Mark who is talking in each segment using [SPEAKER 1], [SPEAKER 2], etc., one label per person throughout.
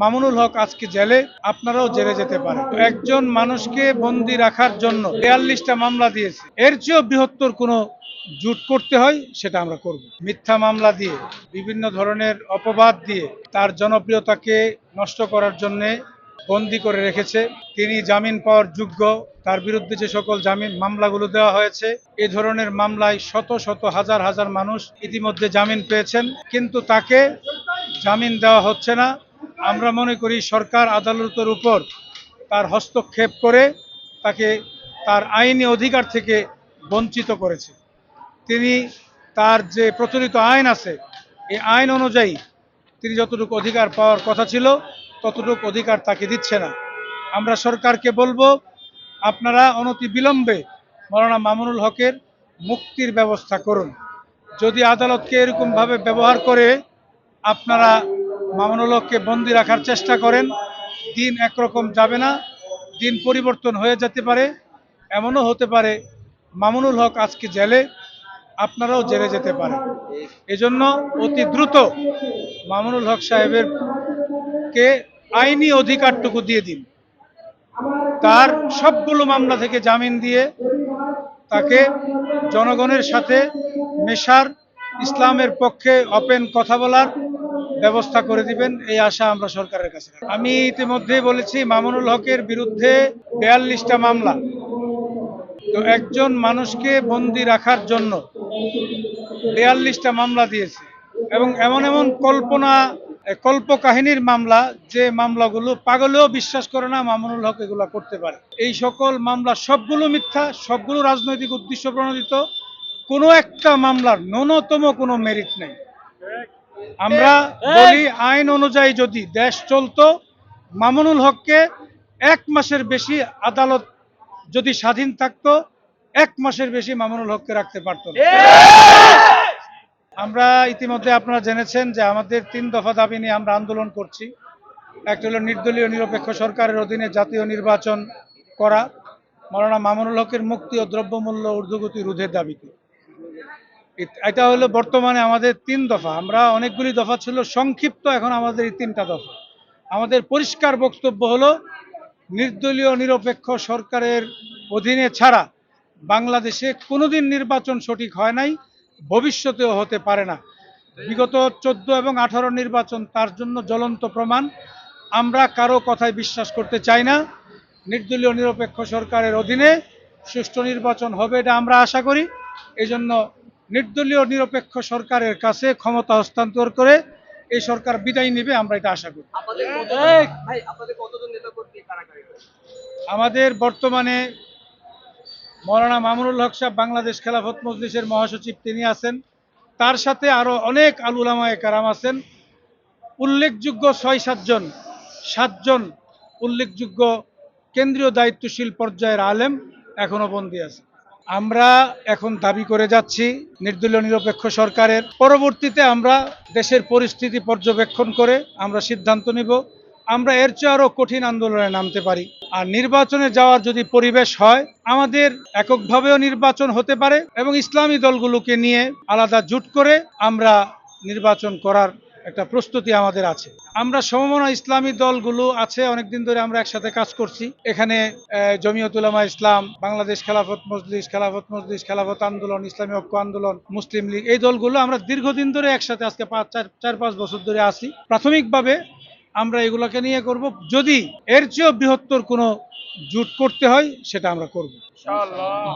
[SPEAKER 1] মামুনুল হক আজকে জেলে, আপনারাও জেলে যেতে পারেন। একজন মানুষকে বন্দি রাখার জন্য বিয়াল্লিশটা মামলা দিয়েছে। এর চেয়েও বৃহত্তর কোনো জুট করতে হয়, সেটা আমরা করব। মিথ্যা মামলা দিয়ে, বিভিন্ন ধরনের অপবাদ দিয়ে, তার জনপ্রিয়তাকে নষ্ট করার জন্য বন্দি করে রেখেছে। তিনি জামিন পাওয়ার যোগ্য, তার বিরুদ্ধে যে সকল জামিন মামলাগুলো দেওয়া হয়েছে, এ ধরনের মামলায় শত শত হাজার হাজার মানুষ ইতিমধ্যে জামিন পেয়েছেন, কিন্তু তাকে জামিন দেওয়া হচ্ছে না। আমরা মনে করি সরকার আদালতের উপর তার হস্তক্ষেপ করে তাকে তার আইনি অধিকার থেকে বঞ্চিত করেছে। তিনি তার যে প্রচলিত আইন আছে, এই আইন অনুযায়ী তিনি যতটুকু অধিকার পাওয়ার কথা ছিল, ততটুকু অধিকার তাকে দিচ্ছে না। আমরা সরকারকে বলব, আপনারা অনতি বিলম্বে মৌলানা মামুনুল হকের মুক্তির ব্যবস্থা করুন। যদি আদালতকে এরকমভাবে ব্যবহার করে আপনারা মামুনুল হককে বন্দি রাখার চেষ্টা করেন। দিন একরকম যাবে না, দিন পরিবর্তন হয়ে যেতে পারে, এমনও হতে পারে মামুনুল হক আজকে জেলে, আপনারাও জেলে যেতে পারেন। এজন্য অতি দ্রুত মামুনুল হক সাহেবের কে আইনি অধিকারটুকু দিয়ে দিন। তার সবগুলো মামলা থেকে জামিন দিয়ে তাকে জনগণের সাথে মেশার, ইসলামের পক্ষে ওপেন কথা বলার ব্যবস্থা করে দিবেন এই আশা আমরা সরকারের কাছে আমি ইতিমধ্যেই বলেছি মামুনুল হকের বিরুদ্ধে বিয়াল্লিশটা মামলা। তো একজন মানুষকে বন্দি রাখার জন্য বিয়াল্লিশটা মামলা দিয়েছে। এবং এমন এমন কল্পনা এ, কল্পকাহিনীর মামলা যে মামলাগুলো পাগলেও বিশ্বাস করে না মামুনুল হক এগুলো করতে পারে। এই সকল মামলা সবগুলো মিথ্যা সবগুলো রাজনৈতিক উদ্দেশ্য প্রণোদিত। কোনো একটা মামলার ন্যূনতম কোনো মেরিট নেই। আমরা বলি আইন অনুযায়ী যদি দেশ চলতো মামুনুল হককে এক মাসের বেশি আদালত যদি স্বাধীন থাকতো এক মাসের বেশি মামুনুল হককে রাখতে পারতো আমরা ইতিমধ্যে আপনারা জেনেছেন যে আমাদের তিন দফা দাবি নিয়ে আমরা আন্দোলন করছি। একটা হলো নির্দলীয় নিরপেক্ষ সরকারের অধীনে জাতীয় নির্বাচন করা মৌলানা মামুনুল হকের মুক্তি ও দ্রব্যমূল্য ঊর্ধ্বগতি রোধের দাবিতে। এটা হলো বর্তমানে আমাদের তিন দফা। আমরা অনেকগুলি দফা ছিল, সংক্ষিপ্ত, এখন আমাদের এই তিনটা দফা। আমাদের পরিষ্কার বক্তব্য হলো, নির্দলীয়, নিরপেক্ষ সরকারের অধীনে ছাড়া বাংলাদেশে কোনোদিন নির্বাচন সঠিক হয় নাই, ভবিষ্যতেও হতে পারে না। বিগত চোদ্দ এবং আঠারো নির্বাচন তার জন্য জ্বলন্ত প্রমাণ। আমরা কারও কথায় বিশ্বাস করতে চাই না। নির্দলীয়, নিরপেক্ষ সরকারের অধীনে সুষ্ঠু নির্বাচন হবে এটা আমরা আশা করি। এই জন্য নির্দলীয় নিরপেক্ষ সরকারের কাছে ক্ষমতা হস্তান্তর করে এই সরকার বিদায় নেবে আমরা এটা আশা করি? আমাদের বর্তমানে মৌলানা মামুনুল হক সাহেব বাংলাদেশ খেলাফত মজলিসের মহাসচিব তিনি আছেন। তার সাথে আরও অনেক আলুলামায়ে কারাম আছেন। উল্লেখযোগ্য ছয় সাতজন সাতজন উল্লেখযোগ্য কেন্দ্রীয় দায়িত্বশীল পর্যায়ের আলেম এখনও বন্দী আছে আমরা এখন দাবি করে যাচ্ছি নির্দলীয় নিরপেক্ষ সরকারের। পরবর্তীতে আমরা দেশের পরিস্থিতি পর্যবেক্ষণ করে আমরা সিদ্ধান্ত নিব। আমরা এর চেয়ে আরও কঠিন আন্দোলনে নামতে পারি। আর নির্বাচনে যাওয়ার যদি পরিবেশ হয়, আমাদের এককভাবেও নির্বাচন হতে পারে এবং ইসলামী দলগুলোকে নিয়ে আলাদা জুট করে আমরা নির্বাচন করার একটা প্রস্তুতি আমাদের আছে। আমরা সমমনা ইসলামী দলগুলো আছে অনেকদিন ধরে আমরা একসাথে কাজ করছি। এখানে আহ, জমিয়ত উলামা ইসলাম বাংলাদেশ খেলাফত মজলিস খেলাফত মজলিস খেলাফত আন্দোলন ইসলামী ঐক্য আন্দোলন মুসলিম লীগ এই দলগুলো আমরা দীর্ঘদিন ধরে একসাথে আজকে পাঁচ চার চার পাঁচ বছর ধরে আছি। প্রাথমিকভাবে আমরা এগুলোকে নিয়ে করব। যদি এর চেয়েও বৃহত্তর কোনো জুট করতে হয় সেটা আমরা করব।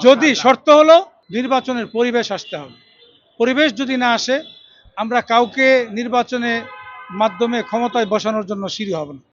[SPEAKER 1] যদি শর্ত হলো নির্বাচনের পরিবেশ আসতে হবে। পরিবেশ যদি না আসে আমরা কাউকে নির্বাচনে মাধ্যমে ক্ষমতায় বসানোর জন্য সিঁড়ি হব না।